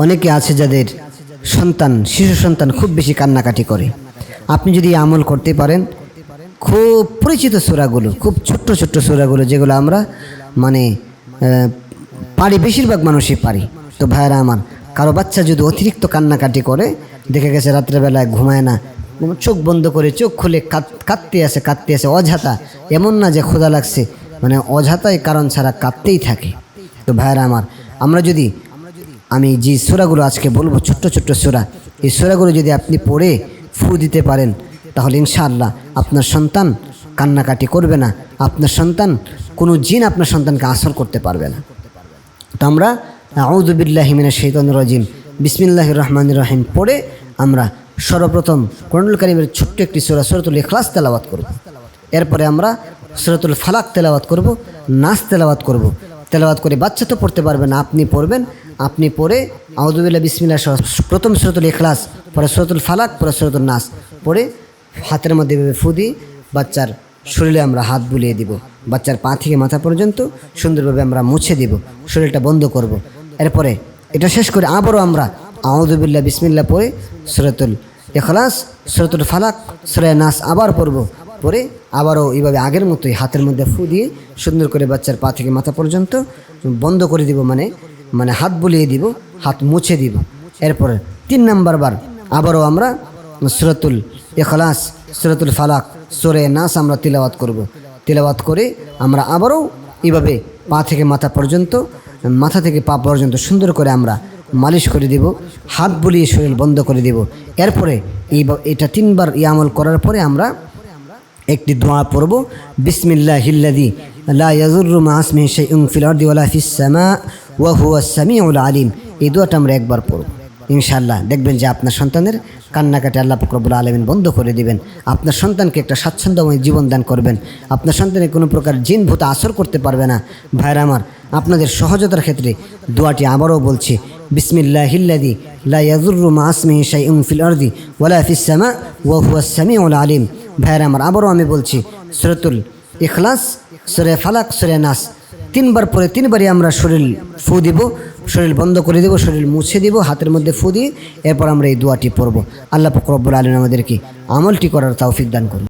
অনেকে আছে যাদের সন্তান, শিশু সন্তান খুব বেশি কান্নাকাটি করে। আপনি যদি আমল করতে পারেন, খুব পরিচিত সুরাগুলো, খুব ছোট্ট ছোট্ট সুরাগুলো যেগুলো আমরা মানে পারি, বেশিরভাগ মানুষই পারি। তো ভাইয়েরা আমার, কারও বাচ্চা যদি অতিরিক্ত কান্নাকাটি করে, দেখে গেছে রাত্রেবেলায় ঘুমায় না, চোখ বন্ধ করে চোখ খুলে কাঁদ- কাঁদতে আসে কাঁদতে আসে অঝাতা এমন না যে ক্ষুধা লাগছে মানে অঝাতাই কারণ ছাড়া কাঁদতেই থাকে। তো ভাইয়েরা আমার, আমরা যদি আমি যে সুরাগুলো আজকে বলব, ছোট্ট ছোট্ট সুরা, এই সুরাগুলো যদি আপনি পড়ে ফু দিতে পারেন, তাহলে ইনশাআল্লাহ আপনার সন্তান কান্নাকাটি করবে না। আপনার সন্তান, কোনো জিন আপনার সন্তানকে আসর করতে পারবে না। তো আমরা আউদুবিল্লাহিমিনা শৈতন রাজিম বিসমিল্লাহ রহমান রহিম পড়ে আমরা সর্বপ্রথম করণুল করিমের ছোট্ট একটি সুরা, সুরতুল ইখলাস তেলাওয়াত করব। এরপরে আমরা সুরতুল ফালাক তেলাওয়াত করব, নাচ তেলাওয়াত করব। তেলাওয়াত করে বাচ্চা তো পড়তে পারবে না, আপনি পড়বেন আপনি পড়ে আউদুবিল্লাহ বিসমিল্লাহ সহ প্রথম সুরতুল ইখলাস, পরে সুরতুল ফালাক, পরে সুরতুল নাচ পড়ে হাতের মধ্যে ফু দিই, বাচ্চার শরীরে আমরা হাত বুলিয়ে দিব, বাচ্চার পা থেকে মাথা পর্যন্ত সুন্দরভাবে আমরা মুছে দিব, শরীরটা বন্ধ করব। এরপরে এটা শেষ করে আবারও আমরা আউদুবিল্লা বিসমিল্লা পড়ে সুরতুল এখলাস সুরতুল ফালাক সুরে নাস আবার পড়ব পরে আবারও এইভাবে আগের মতোই হাতের মধ্যে ফু দিয়ে সুন্দর করে বাচ্চার পা থেকে মাথা পর্যন্ত বন্ধ করে দিব মানে মানে হাত বুলিয়ে দিব, হাত মুছে দিব। এরপরে তিন নাম্বার বার আবারও আমরা সুরতুল এখলাস সুরতুল ফালাক, সুরে নাস আমরা তিলাওয়াত করব। তিলাওয়াত করে আমরা আবারও এভাবে পা থেকে মাথা পর্যন্ত, মাথা থেকে পা পর্যন্ত সুন্দর করে আমরা মালিশ করে দিব, হাত বুলিয়ে শরীর বন্ধ করে দিব। এরপরে এই এটা তিনবার এই আমল করার পরে আমরা একটি দোয়া পড়ব বিসমিল্লাহ হিল্লাদি লা ইয়াজুরু মা আসমিহি শাইউন ফিল আরদি ওয়ালা ফিস সামা। ওয়া হুয়া সামিউল আলিম। এই দোয়াটা আমরা একবার পড়ব। ইনশাআল্লাহ দেখবেন যে আপনার সন্তানের কান্নাকাটি আল্লাহ ফকরবুল আলমিন বন্ধ করে দিবেন। আপনার সন্তানকে একটা স্বাচ্ছন্দ্যময় জীবন দান করবেন। আপনার সন্তানের কোনো প্রকার জিন ভূত আসর করতে পারবে না। ভাইরা আমার, আপনাদের সহজতার ক্ষেত্রে দোয়াটি আবারও বলছি। বিসমিল্লাহ হিল্লাদি লা ইয়াজুরু মা আসমিহি শাইউন ফিল আরদি ওয়ালা ফিস সামা ওয়া হুয়া সামিউল আলিম। ভাইরা আমার, আবারও আমি বলছি, সুরতুল ইখলাস, সুরে ফালাক, সুরে নাস। তিনবার পরে তিনবারই আমরা শরীর ফু দিব, শরীর বন্ধ করে দেব, শরীর মুছে দিব, হাতের মধ্যে ফু দিয়ে এরপর আমরা এই দোয়াটি পড়ব। আল্লাহ ফকরব্বুল আলম আমাদেরকে আমলটি করার তাওফিক দান করুন।